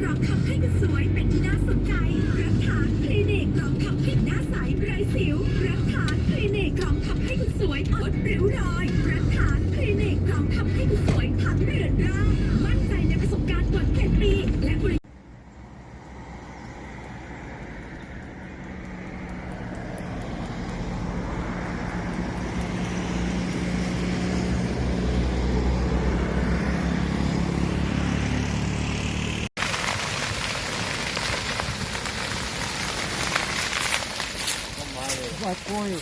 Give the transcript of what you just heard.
กรองทำให้คุณสวยเป็นที่น่าสนใจรักฐานคลินิกกรองทำให้หน้าใสไร้สิวรักฐานคลินิกกรองทำให้คุณสวยลดริ้วรอย покою.